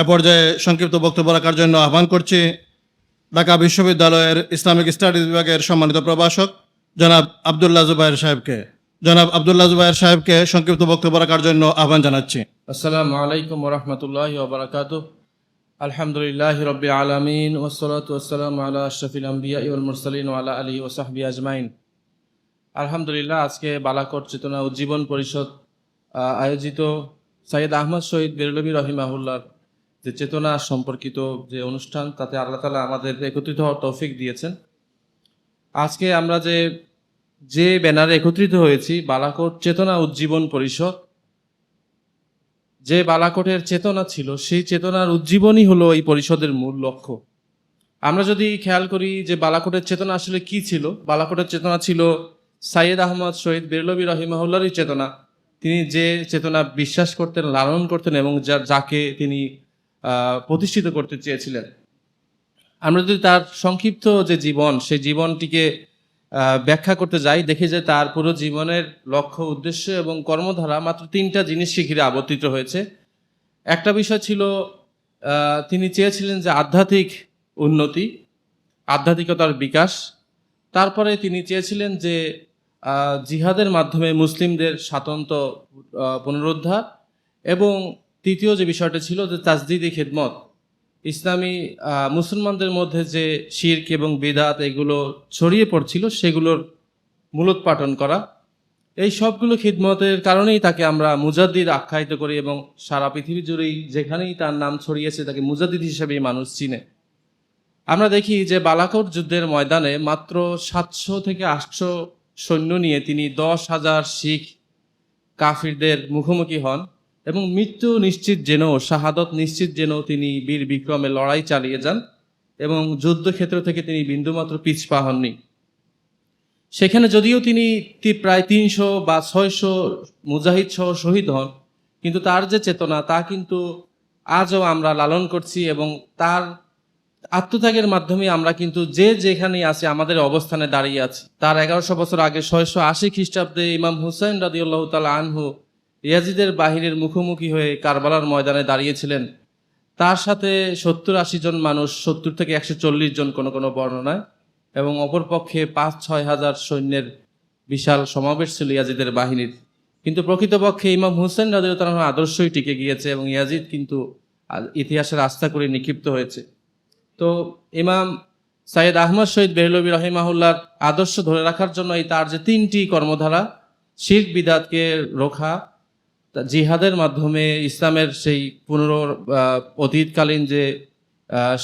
এ পর্যায়ে সংক্ষিপ্ত বক্তব্য রাখার জন্য আহ্বান করছি ঢাকা বিশ্ববিদ্যালয়ের ইসলামিক স্টাডিজ বিভাগের সম্মানিত প্রভাষক জনাব আবদুল্লাহ জুবাইর সাহেবকে। জনাব আবদুল্লাহ জুবাইর সাহেবকে সংক্ষিপ্ত বক্তব্য রাখার জন্য আহ্বান জানাচ্ছি। আসসালামু আলাইকুম ওরহমতুল্লাহ ওবরাকাত আলহামদুলিল্লাহ রব্বি আলমিন ওসলাত ওসালাম আলা আশরফিল আম্বিয়া ইউল মুরসালিন আলা ওসাহবি আজমাইন। আলহামদুলিল্লাহ, আজকে বালাকোট চেতনা উজ্জীবন পরিষদ আয়োজিত সাইয়দ আহমদ শহীদ বেরলবী রহিমাহুল্লার যে চেতনা সম্পর্কিত যে অনুষ্ঠান, তাতে আল্লাহ তালা আমাদের একত্রিত হওয়ার তৌফিক দিয়েছেন। আজকে আমরা যে যে ব্যানারে একত্রিত হয়েছি, বালাকোট চেতনা উজ্জীবন পরিষদ, যে বালাকোটের চেতনা ছিল, সেই চেতনার উজ্জীবনই হলো এই পরিষদের মূল লক্ষ্য। আমরা যদি খেয়াল করি যে বালাকোটের চেতনা আসলে কি ছিল, বালাকোটের চেতনা ছিল সাইয়েদ আহমদ শহীদ বেরলবী রহিমাহুল্লারই চেতনা। তিনি যে চেতনা বিশ্বাস করতেন, লালন করতেন এবং যা, যাকে তিনি প্রতিষ্ঠিত করতে চেয়েছিলেন। আমরা যদি তার সংক্ষিপ্ত যে জীবন, সেই জীবনটিকে ব্যাখ্যা করতে যাই, দেখি যে তার পুরো জীবনের লক্ষ্য, উদ্দেশ্য এবং কর্মধারা মাত্র তিনটা জিনিস ঘিরে আবর্তিত হয়েছে। একটা বিষয় ছিল তিনি চেয়েছিলেন যে আধ্যাত্মিক উন্নতি, আধ্যাত্মিকতার বিকাশ। তারপরে তিনি চেয়েছিলেন যে জিহাদের মাধ্যমে মুসলিমদের স্বাতন্ত্র পুনরুদ্ধার এবং তৃতীয় যে বিষয়টা ছিল যে তাজদিদি খেদমত, ইসলামী মুসলমানদের মধ্যে যে শির্ক এবং বেদাত এগুলো ছড়িয়ে পড়ছিল, সেগুলোর মূলোৎপাটন করা। এই সবগুলো খিদমতের কারণেই তাকে আমরা মুজাদ্দিদ আখ্যায়িত করি এবং সারা পৃথিবী জুড়েই যেখানেই তার নাম ছড়িয়েছে তাকে মুজাদ্দিদ হিসেবেই মানুষ চিনে। আমরা দেখি যে বালাকোট যুদ্ধের ময়দানে মাত্র সাতশো থেকে আটশো সৈন্য নিয়ে তিনি দশ হাজার শিখ কাফিরদের মুখোমুখি হন। এবং মৃত্যু নিশ্চিত যেন শাহাদত নিশ্চিত যেন তিনি বীর বিক্রমে লড়াই চালিয়ে যান এবং যুদ্ধক্ষেত্র থেকে তিনি বিন্দুমাত্র পিছপা হননি। সেখানে যদিও তিনি প্রায় তিনশো বা ছয়শো মুজাহিদ সহ শহীদ হন, কিন্তু তার যে চেতনা তা কিন্তু আজও আমরা লালন করছি এবং তার আত্মত্যাগের মাধ্যমে আমরা কিন্তু যে যেখানে আছি, আমাদের অবস্থানে দাঁড়িয়ে আছি। তার এগারোশো বছর আগে ছয়শো আশি খ্রিস্টাব্দে ইমাম হুসাইন রাদিউল্লাহ তালা আনহু ইয়াজিদের বাহিরের মুখোমুখি হয়ে কারবালার ময়দানে দাঁড়িয়েছিলেন। তার সাথে সত্তর আশি জন মানুষ, সত্তর থেকে একশো চল্লিশ জন কোনো কোনো বর্ণনায়, এবং অপরপক্ষে পাঁচ ছয় হাজার সৈন্যের বিশাল সমাবেশ ছিল ইয়াজিদের বাহিনীর। কিন্তু প্রকৃতপক্ষে ইমাম হুসেন রাদিউল্লাহ আদর্শই টিকে গিয়েছে এবং ইয়াজিদ কিন্তু ইতিহাসের আস্থা করে নিক্ষিপ্ত হয়েছে। তো ইমাম সাইয়েদ আহমদ শহীদ বেহলবী রহিমাহুল্লার আদর্শ ধরে রাখার জন্য এই তার যে তিনটি কর্মধারা, শির্ক, বিদাতকে রোখা তা জিহাদের মাধ্যমে ইসলামের সেই পুনর অতীতকালীন যে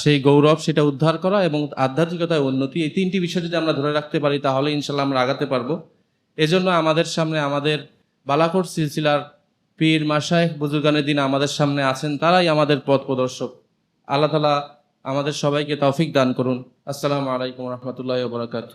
সেই গৌরব সেটা উদ্ধার করা এবং আধ্যাত্মিকতায় উন্নতি, এই তিনটি বিষয় যদি আমরা ধরে রাখতে পারি, তাহলে ইনশাল্লাহ আমরা আগাতে পারব। এজন্য আমাদের সামনে আমাদের বালাকোট সিলসিলার পীর মাসায়েখ বুজুর্গানের দিন আমাদের সামনে আছেন, তারাই আমাদের পথ প্রদর্শক। আল্লাহ তালা আমাদের সবাইকে তৌফিক দান করুন। আসসালামু আলাইকুম রহমতুল্লাহ বরাকাত